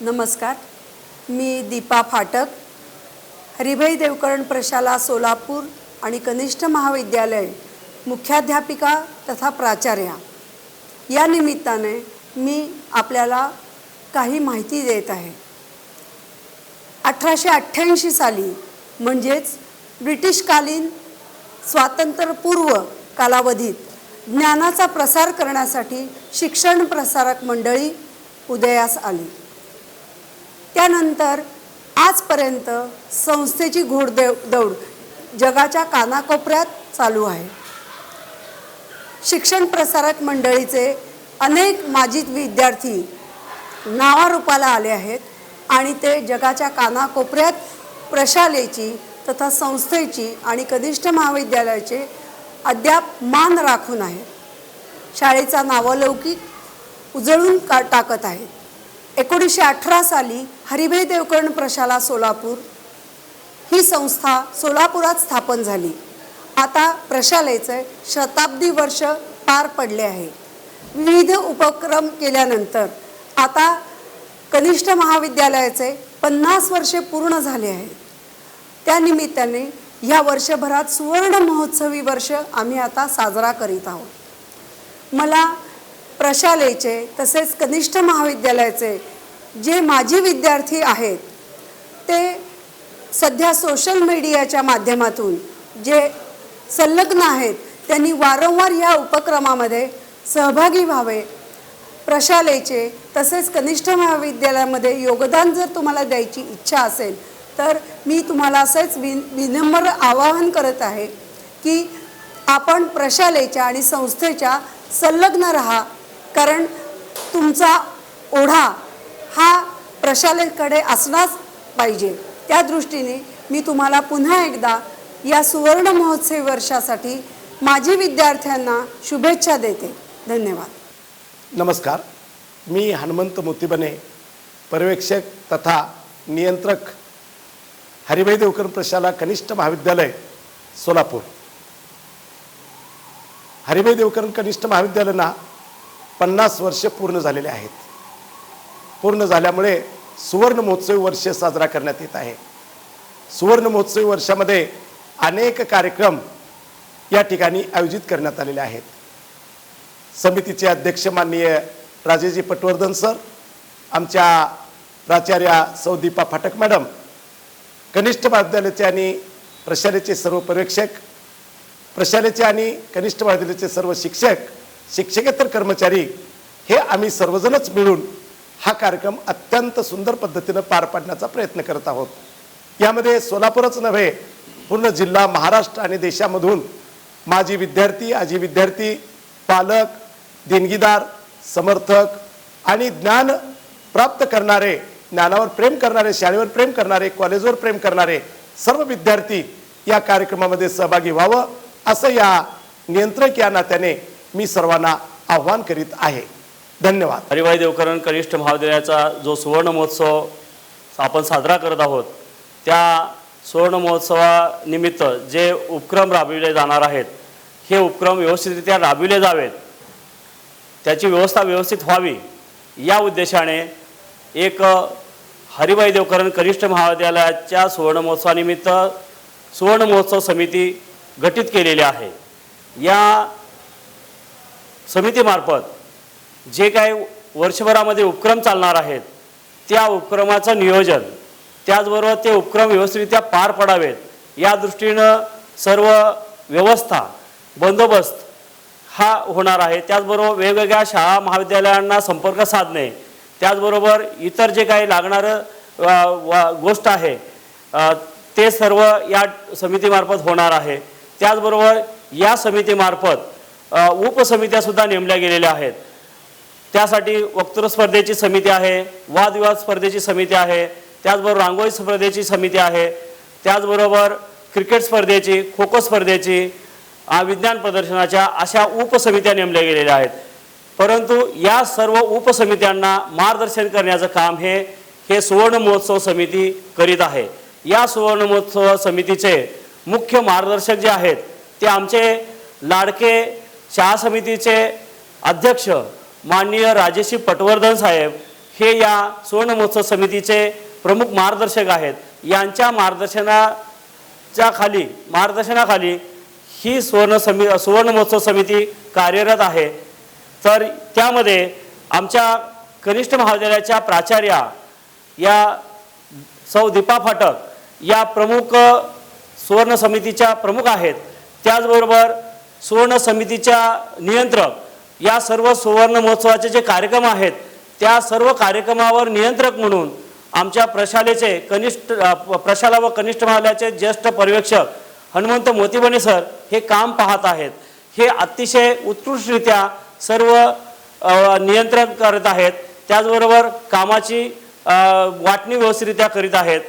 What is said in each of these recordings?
नमस्कार. मी दीपा फाटक. हरिभाई देवकरण प्रशाला सोलापूर आणि कनिष्ठ महाविद्यालय मुख्याध्यापिका तथा प्राचार्या. या निमित्ताने मी आपल्याला काही माहिती देत आहे. अठराशे अठ्ठ्याऐंशी साली म्हणजेच ब्रिटिशकालीन स्वातंत्र्यपूर्व कालावधीत ज्ञानाचा प्रसार करण्यासाठी शिक्षण प्रसारक मंडळी उदयास आली. त्यानंतर आजपर्यंत संस्थेची घोडदेव दौड जगाच्या कानाकोपऱ्यात चालू आहे. शिक्षण प्रसारक मंडळीचे अनेक माजी विद्यार्थी नावारूपाला आले आहेत आणि ते जगाच्या कानाकोपऱ्यात प्रशालेची तथा संस्थेची आणि कनिष्ठ महाविद्यालयाचे अद्याप मान राखून आहे शाळेचा नावलौकिक उजळून का टाकत आहेत. एकोणीसशे अठरा साली हरिभाई देवकर्ण प्रशाला सोलापूर. ही संस्था सोलापुरात स्थापन झाली. आता प्रशालेचे शताब्दी वर्ष पार पडले आहे. विविध उपक्रम केल्यानंतर आता कनिष्ठ महाविद्यालयाचे पन्नास वर्षे पूर्ण झाले आहे. त्यानिमित्ताने ह्या वर्षभरात सुवर्ण महोत्सवी वर्ष आम्ही आता साजरा करीत आहोत. मला प्रशालेचे तसेच कनिष्ठ महाविद्यालयाचे जे माजी विद्यार्थी आहेत ते सध्या सोशल मीडियाच्या माध्यमातून जे संलग्न आहेत त्यांनी वारंवार या उपक्रमामध्ये सहभागी व्हावे. प्रशालेचे तसेच कनिष्ठ महाविद्यालयामध्ये योगदान जर तुम्हाला द्यायची इच्छा असेल तर मी तुम्हाला असंच विन विनम्र आवाहन करत आहे की आपण प्रशालेच्या आणि संस्थेच्या संलग्न राहा. कारण तुमचा ओढा हा प्रशालेकडे असलाच पाहिजे. त्या दृष्टीने मी तुम्हाला पुन्हा एकदा या सुवर्ण महोत्सवी वर्षासाठी माझी विद्यार्थ्यांना शुभेच्छा देते. धन्यवाद. नमस्कार. मी हनुमंत मोतीबने पर्यवेक्षक तथा नियंत्रक हरिभाई देवकर प्रशाला कनिष्ठ महाविद्यालय सोलापूर. हरिभाई देवकरण कनिष्ठ महाविद्यालयांना पन्नास वर्ष पूर्ण झालेले आहेत. पूर्ण झाल्यामुळे सुवर्ण महोत्सवी वर्ष साजरा करण्यात येत आहे. सुवर्ण महोत्सवी वर्षामध्ये अनेक कार्यक्रम या ठिकाणी आयोजित करण्यात आलेले आहेत. समितीचे अध्यक्ष माननीय राजेजी पटवर्धन सर आमच्या प्राचार्या सौदीपा फाटक मॅडम कनिष्ठ महाविद्यालयाचे आणि प्रशालेचे सर्व पर्यवेक्षक प्रशालेचे आणि कनिष्ठ महाविद्यालयाचे सर्व शिक्षक शिक्षकेतर कर्मचारी हे आम्ही सर्वजणच मिळून हा कार्यक्रम अत्यंत सुंदर पद्धतीनं पार पाडण्याचा प्रयत्न करत आहोत. यामध्ये सोलापूरच नव्हे पूर्ण जिल्हा महाराष्ट्र आणि देशामधून माजी विद्यार्थी आजी विद्यार्थी पालक देणगीदार समर्थक आणि ज्ञान प्राप्त करणारे ज्ञानावर प्रेम करणारे शाळेवर प्रेम करणारे कॉलेजवर प्रेम करणारे सर्व विद्यार्थी या कार्यक्रमामध्ये सहभागी व्हावं असं या नियंत्रक या नात्याने मी सर्वांना आव्हान करीत आहे. धन्यवाद. हरिभाई देवकरण कनिष्ठ महाविद्यालयाचा जो सुवर्ण महोत्सव आपण साजरा करत आहोत त्या सुवर्ण महोत्सवानिमित्त जे उपक्रम राबविले जाणार आहेत हे उपक्रम व्यवस्थितरित्या राबविले जावेत. त्याची व्यवस्था व्यवस्थित व्हावी या उद्देशाने एक हरिभाई देवकरण कनिष्ठ महाविद्यालयाच्या सुवर्ण महोत्सवानिमित्त सुवर्ण महोत्सव समिती गठीत केलेली आहे. या समितीमार्फत जे काही वर्षभरामध्ये उपक्रम चालणार आहेत त्या उपक्रमाचं नियोजन त्याचबरोबर ते उपक्रम व्यवस्थितरित्या पार पडावेत या दृष्टीनं सर्व व्यवस्था बंदोबस्त हा होणार आहे. त्याचबरोबर वेगवेगळ्या शाळा महाविद्यालयांना संपर्क साधणे त्याचबरोबर इतर जे काही लागणारं गोष्ट आहे ते सर्व या समितीमार्फत होणार आहे. त्याचबरोबर या समितीमार्फत उपसमित्यासुद्धा नेमल्या गेलेल्या आहेत. त्यासाठी वक्तृ स्पर्धेची समिती आहे वादविवाद स्पर्धेची समिती आहे त्याचबरोबर रांगोळी स्पर्धेची समिती आहे त्याचबरोबर क्रिकेट स्पर्धेची खो खो स्पर्धेची विज्ञान प्रदर्शनाच्या अशा उपसमित्या नेमल्या गेलेल्या आहेत. परंतु या सर्व उपसमित्यांना मार्गदर्शन करण्याचं काम हे हे सुवर्ण महोत्सव समिती करीत आहे. या सुवर्ण महोत्सव समितीचे मुख्य मार्गदर्शक जे आहेत ते आमचे लाडके शाळा समितीचे अध्यक्ष माननीय राजेशी पटवर्धन साहेब हे या सुवर्णमहोत्सव समितीचे प्रमुख मार्गदर्शक आहेत. यांच्या मार्गदर्शनाच्या खाली मार्गदर्शनाखाली ही सुवर्ण समि सुवर्णमहोत्सव समिती कार्यरत आहे. तर त्यामध्ये आमच्या कनिष्ठ महाविद्यालयाच्या प्राचार्या या सौ दीपा फाटक या प्रमुख सुवर्ण समितीच्या प्रमुख आहेत. त्याचबरोबर सुवर्ण समितीच्या नियंत्रक या सर्व सुवर्ण महोत्सवाचे जे कार्यक्रम आहेत त्या सर्व कार्यक्रमावर नियंत्रक म्हणून आमच्या प्रशालेचे कनिष्ठ प्रशाला व कनिष्ठ महाल्याचे ज्येष्ठ पर्यवेक्षक हनुमंत मोतीबणे सर हे काम पाहत आहेत. हे अतिशय उत्कृष्टरित्या सर्व नियंत्रण करत आहेत. त्याचबरोबर कामाची वाटणी व्यवस्थितरित्या करीत आहेत.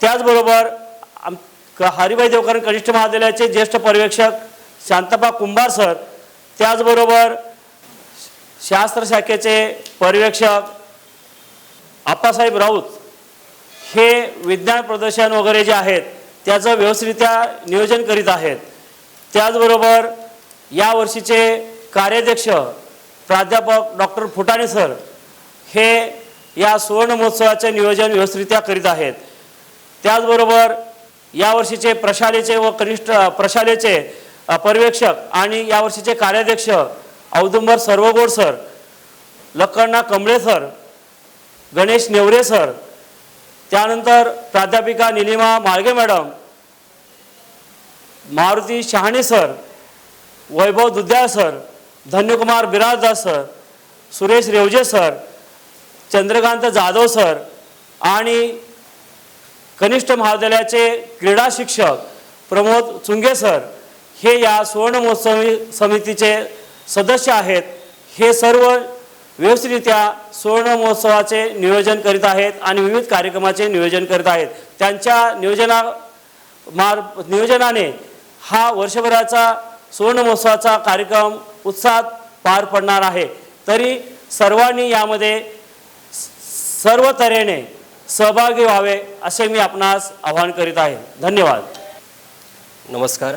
त्याचबरोबर आम हरिभाई देवकरण कनिष्ठ महाविद्यालयाचे ज्येष्ठ पर्यवेक्षक शांतपा कुंभार सर त्याचबरोबर शास्त्र शाखेचे पर्यवेक्षक आप्पासाहेब राऊत हे विज्ञान प्रदर्शन वगैरे जे आहेत त्याचं व्यवस्थितरित्या नियोजन करीत आहेत. त्याचबरोबर या वर्षीचे कार्याध्यक्ष प्राध्यापक डॉक्टर फुटाणे सर हे या सुवर्ण महोत्सवाचे नियोजन व्यवस्थितरित्या करीत आहेत. त्याचबरोबर यावर्षीचे प्रशालेचे व कनिष्ठ प्रशालेचे पर्यवेक्षक आणि यावर्षीचे कार्याध्यक्ष Audumbar Sarvagod sir Lakkanna Kamale sir Ganesh Nevare sir त्यानंतर प्राध्यापिका Nilima Malge madam Maruti Shahane sir Vaibhav Dudhya sir Dhanyakumar Birajdas sir Suresh Revaje sir Chandrakant Jadhav sir आणि कनिष्ठ महाविद्यालयाचे क्रीडा शिक्षक प्रमोद चुंगे सर. हे या सुवर्ण महोत्सव समितीचे सदस्य आहेत. हे सर्व व्यवस्थितरित्या सुवर्ण महोत्सवाचे नियोजन करीत आहेत आणि विविध कार्यक्रमाचे नियोजन करीत आहेत. त्यांच्या नियोजना मार नियोजनाने हा वर्षभराचा सुवर्ण महोत्सवाचा कार्यक्रम उत्साहात पार पडणार आहे. तरी सर्वांनी यामध्ये सर्व तऱ्हेने सहभागी व्हावे असे मी आपणास आवाहन करीत आहे. धन्यवाद. नमस्कार.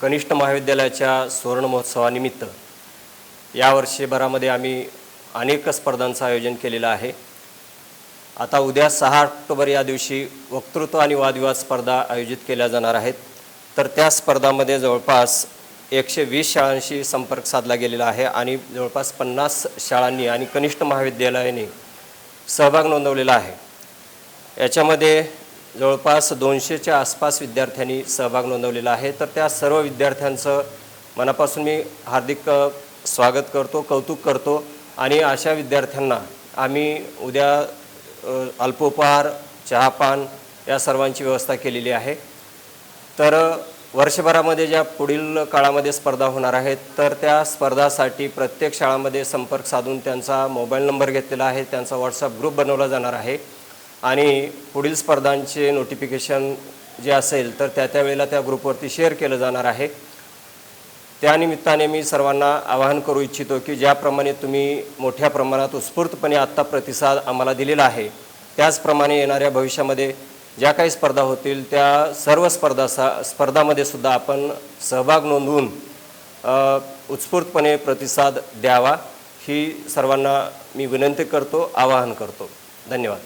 कनिष्ठ महाविद्यालयाच्या सुवर्ण महोत्सवानिमित्त या वर्षभरामध्ये आम्ही अनेक स्पर्धांचं आयोजन केलेलं आहे. आता उद्या सहा ऑक्टोबर या दिवशी वक्तृत्व आणि वादविवाद स्पर्धा आयोजित केल्या जाणार आहेत. तर त्या स्पर्धामध्ये जवळपास एकशे वीस शाळांशी संपर्क साधला गेलेला आहे आणि जवळपास पन्नास शाळांनी आणि कनिष्ठ महाविद्यालयाने सहभाग नोंदवलेला आहे. याच्यामध्ये जवळपास दोनशेच्या आसपास विद्यार्थ्यांनी सहभाग नोंदवलेला आहे. तर त्या सर्व विद्यार्थ्यांचं मनापासून मी हार्दिक स्वागत करतो कौतुक करतो आणि अशा विद्यार्थ्यांना आम्ही उद्या अल्पोपहार चहापान या सर्वांची व्यवस्था केलेली आहे. तर वर्षभरामध्ये ज्या पुढील काळामध्ये स्पर्धा होणार आहेत तर त्या स्पर्धासाठी प्रत्येक शाळामध्ये संपर्क साधून त्यांचा मोबाईल नंबर घेतलेला आहे त्यांचा व्हॉट्सअप ग्रुप बनवला जाणार आहे. आणि पुढील स्पर्धांचे नोटिफिकेशन जे असेल तर त्या त्या वेळेला त्या ग्रुपवरती शेअर केलं जाणार आहे. त्यानिमित्ताने मी सर्वांना आवाहन करू इच्छितो की ज्याप्रमाणे तुम्ही मोठ्या प्रमाणात उत्स्फूर्तपणे आत्ता प्रतिसाद आम्हाला दिलेला आहे त्याचप्रमाणे येणाऱ्या भविष्यामध्ये ज्या काही स्पर्धा होतील त्या सर्व स्पर्धा सा स्पर्धामध्ये सुद्धा आपण सहभाग नोंदवून उत्स्फूर्तपणे प्रतिसाद द्यावा ही सर्वांना मी विनंती करतो आवाहन करतो. धन्यवाद.